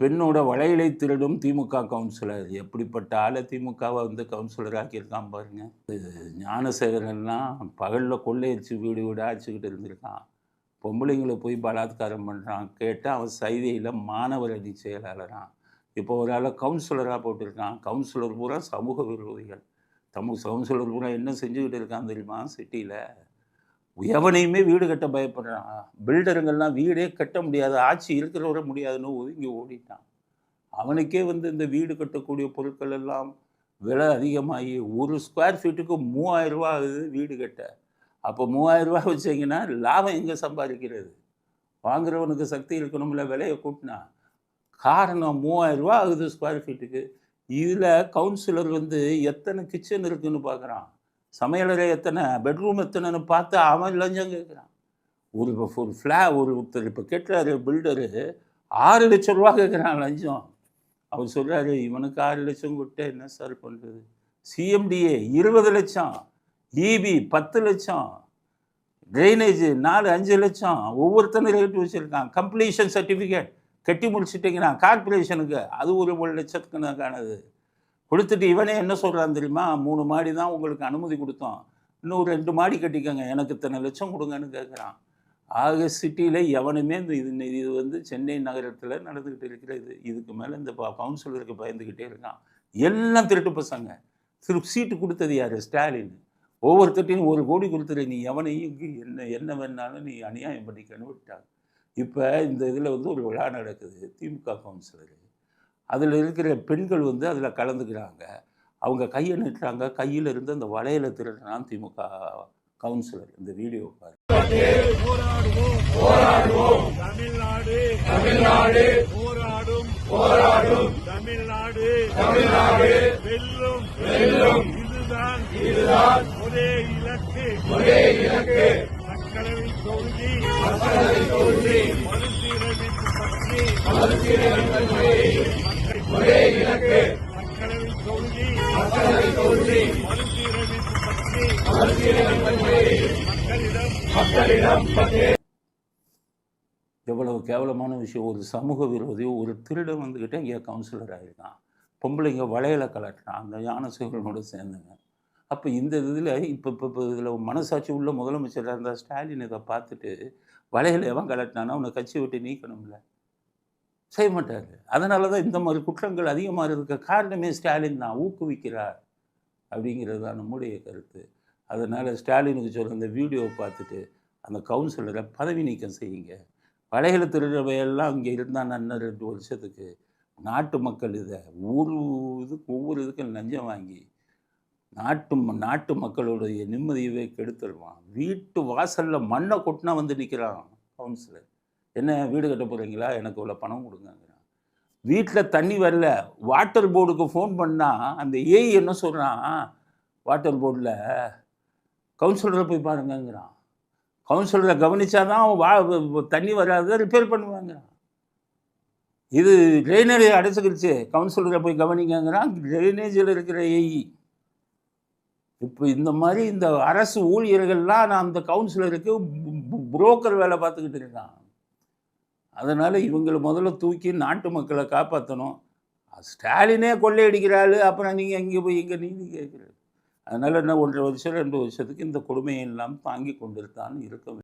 பெண்ணோட வளையலை திருடும் திமுக கவுன்சிலர். எப்படிப்பட்ட ஆளை திமுகவை வந்து கவுன்சிலர் ஆக்கியிருக்கான் பாருங்க. ஞானசேகரன்லாம் பகலில் கொள்ளையடிச்சு வீடு வீடு அடிச்சுக்கிட்டு இருந்திருக்கான். பொம்பளைங்களை போய் பலாத்காரம் பண்ணுறான் கேட்டால் அவன் சைதையில் மாணவர் அணி செயலாளரான். இப்போ ஒரு ஆளை கவுன்சிலராக போட்டிருக்கான். கவுன்சிலர் பூரா சமூக விரோதிகள். தமிழ் கவுன்சிலர் பூரா என்ன செஞ்சுக்கிட்டு இருக்கான் தெரியுமா? சிட்டியில். எவனையுமே வீடு கட்ட பயப்படுறான். பில்டருங்கெல்லாம் வீடே கட்ட முடியாது. ஆட்சி இருக்கிறவரை முடியாதுன்னு ஒதுங்கி ஓடிட்டான். அவனுக்கே வந்து இந்த வீடு கட்டக்கூடிய பொருட்கள் எல்லாம் விலை அதிகமாகி ஒரு ஸ்கொயர் ஃபீட்டுக்கு மூவாயிரம் ரூபா ஆகுது வீடு கட்ட. அப்போ மூவாயிரம் ரூபா வச்சிங்கன்னா லாபம் எங்கே சம்பாதிக்கிறது? வாங்குறவனுக்கு சக்தி இருக்கணும்ல விலையை கூட்டினா. காரணம் மூவாயிரம் ரூபா ஆகுது ஸ்கொயர் ஃபீட்டுக்கு. இதில் கவுன்சிலர் வந்து எத்தனை கிச்சன் இருக்குதுன்னு பார்க்குறான். சமையலறை எத்தனை? பெட்ரூம் எத்தனைன்னு பார்த்து அவன் லஞ்சம் கேட்குறான். ஒரு ஒரு ஃப்ளா ஒரு ஒருத்தர் இப்போ கேட்குறாரு பில்டரு ஆறு லட்சம் ரூபா கேட்குறான் லஞ்சம். அவர் சொல்கிறாரு இவனுக்கு ஆறு லட்சம் கொடுத்தா என்ன சார் பண்ணுறது சிஎம்டிஏ இருபது லட்சம். இபி பத்து லட்சம். ட்ரைனேஜ் நாலு அஞ்சு லட்சம். ஒவ்வொருத்தனும் ரேட்டு வச்சுருக்கான். கம்ப்ளீஷன் சர்டிஃபிகேட் கட்டி முடிச்சுட்டிங்கன்னா கார்பரேஷனுக்கு அது ஒரு ஒரு லட்சத்துக்கு கொடுத்துட்டு இவனே என்ன சொல்கிறான் தெரியுமா? மூணு மாடி தான் உங்களுக்கு அனுமதி கொடுத்தோம். இன்னும் ஒரு ரெண்டு மாடி கட்டிக்கோங்க. எனக்கு இத்தனை லட்சம் கொடுங்கன்னு கேட்குறான் ஆக சிட்டியில் எவனுமே இந்த இது இது வந்து சென்னை நகரத்தில் நடந்துக்கிட்டு இருக்கிறது. இதுக்கு மேலே இந்த ப- கவுன்சிலருக்கு பயந்துக்கிட்டே இருக்கான். எல்லாம் திருட்டு பசங்க. திரு சீட்டு கொடுத்தது யார்? ஸ்டாலின். ஒவ்வொருத்தட்டையும் ஒரு கோடி கொடுத்துரு. நீ எவனையும் என்ன என்ன வேணாலும் நீ அநியாயம் பண்ணிக்கன்னு விட்டாங்க இப்போ இந்த இதில் வந்து ஒரு விழா நடக்குது. திமுக கவுன்சிலர். அதில் இருக்கிற பெண்கள் வந்து அதில் கலந்துக்கிறாங்க அவங்க கையை நீட்டுறாங்க கையில் இருந்து அந்த வளையலை திருடுறான் திமுக கவுன்சிலர் இந்த வீடியோ பாரு போராடுவோம் போராடுவோம் தமிழ்நாடு தமிழ்நாடு போராடும் போராடும் தமிழ்நாடு தமிழ்நாடு வெல்லும் வெல்லும் இதுதான் இதுதான் ஒரே இலக்கு ஒரே இலக்கு மக்களவை தொகுதி மக்களவை தொகுதி மறுசீரமைப்பு பற்றி மறுசீரமைப்பு எவ்வளவு கேவலமான விஷயம். ஒரு சமூக விரோதி ஒரு திருடன் வந்துக்கிட்டே இங்கே கவுன்சிலர் ஆகிருக்கான் பொம்பளைங்க வளையல கலட்டுறான். அந்த ஞானசேகரனோட சேர்ந்துங்க அப்போ இந்த இதில் இப்போ இப்போ இப்போ இதில் மனசாட்சி உள்ள முதலமைச்சராக இருந்தால் ஸ்டாலின் இதை பார்த்துட்டு வளையல் எவன் கலட்டினானா உன்னை கட்சி விட்டு நீக்கணும்ல. செய்ய மாட்டார். அதனால தான் இந்த மாதிரி குற்றங்கள் அதிகமாக இருக்க காரணமே ஸ்டாலின் தான். ஊக்குவிக்கிறார் அப்படிங்கிறது தான் நம்முடைய கருத்து. அதனால் ஸ்டாலினுக்கு சொல்கிற அந்த வீடியோவை பார்த்துட்டு அந்த கவுன்சிலரை பதவி நீக்கம் செய்யுங்க. வளையல திருடவையெல்லாம் இங்கே இருந்தால் இன்னும் ரெண்டு வருஷத்துக்கு. நாட்டு மக்கள் இதை ஒரு இதுக்கு ஒவ்வொரு இதுக்கும் லஞ்சம் வாங்கி நாட்டு ம- நாட்டு மக்களுடைய நிம்மதியவே கெடுத்துருவான். வீட்டு வாசலில் மண்ணை கொட்டினா வந்து நிற்கிறான் கவுன்சிலர். என்ன வீடு கட்ட போகிறீங்களா எனக்கு இவ்வளோ பணம் கொடுங்கங்கிறான். வீட்டில் தண்ணி வரல. வாட்டர் போர்டுக்கு ஃபோன் பண்ணால் அந்த ஏஐ என்ன சொல்கிறான் வாட்டர் போர்டில் கவுன்சிலரை போய் பாருங்கங்கிறான். கவுன்சிலரை கவனிச்சாதான் வா தண்ணி வராத ரிப்பேர் பண்ணுவாங்க. இது ட்ரைனேஜ் அடைச்சிக்கிடுச்சு கவுன்சிலரை போய் கவனிங்கங்கிறான் ட்ரைனேஜில் இருக்கிற ஏஇ இப்போ இந்த மாதிரி இந்த அரசு ஊழியர்கள்லாம் நான் அந்த கவுன்சிலருக்கு புரோக்கர் வேலை பார்த்துக்கிட்டு இருக்கான். அதனால் இவங்களை முதல்ல தூக்கி நாட்டு மக்களை காப்பாற்றணும் ஸ்டாலினே கொள்ளையடிக்கிறாள் அப்புறம் நீங்கள் எங்கே போய் எங்கே நீதி கேட்குறது? அதனால் என்ன ஒன்றரை வருஷம் ரெண்டு வருஷத்துக்கு இந்த கொடுமையெல்லாம் தாங்கி கொண்டிருத்தான் இருக்க வேண்டும்